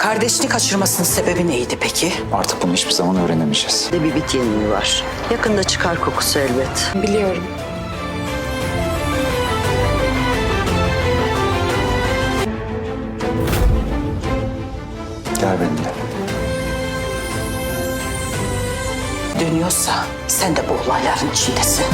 Kardeşini kaçırmasının sebebi neydi peki? Artık bunu hiçbir zaman öğrenemeyeceğiz. de bir bit yeniği var. Yakında çıkar kokusu elbet. Biliyorum. Gel benimle. Dönüyorsa sen de bu olayların içindesin.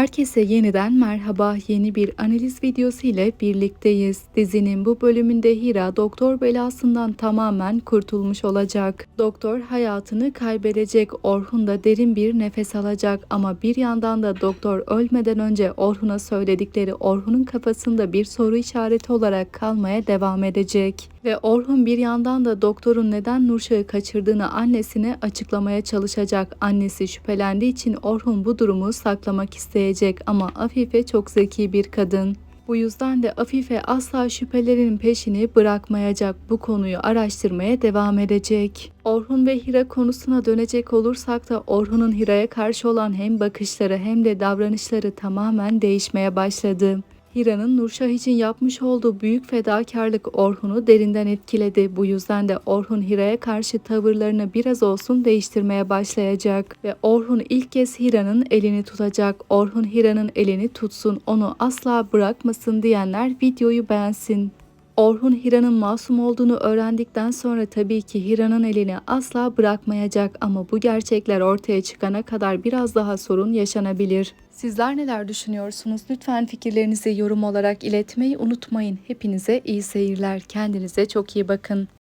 Herkese yeniden merhaba. Yeni bir analiz videosu ile birlikteyiz. Dizinin bu bölümünde Hira doktor belasından tamamen kurtulmuş olacak. Doktor hayatını kaybedecek. Orhun da derin bir nefes alacak ama bir yandan da doktor ölmeden önce Orhun'a söyledikleri Orhun'un kafasında bir soru işareti olarak kalmaya devam edecek. Ve Orhun bir yandan da doktorun neden Nurşah'ı kaçırdığını annesine açıklamaya çalışacak. Annesi şüphelendiği için Orhun bu durumu saklamak isteyecek ama Afife çok zeki bir kadın. Bu yüzden de Afife asla şüphelerinin peşini bırakmayacak. Bu konuyu araştırmaya devam edecek. Orhun ve Hira konusuna dönecek olursak da Orhun'un Hira'ya karşı olan hem bakışları hem de davranışları tamamen değişmeye başladı. Hira'nın Nurşah için yapmış olduğu büyük fedakarlık Orhun'u derinden etkiledi. Bu yüzden de Orhun Hira'ya karşı tavırlarını biraz olsun değiştirmeye başlayacak. Ve Orhun ilk kez Hira'nın elini tutacak. Orhun Hira'nın elini tutsun, onu asla bırakmasın diyenler videoyu beğensin. Orhun Hira'nın masum olduğunu öğrendikten sonra tabii ki Hira'nın elini asla bırakmayacak ama bu gerçekler ortaya çıkana kadar biraz daha sorun yaşanabilir. Sizler neler düşünüyorsunuz? Lütfen fikirlerinizi yorum olarak iletmeyi unutmayın. Hepinize iyi seyirler. Kendinize çok iyi bakın.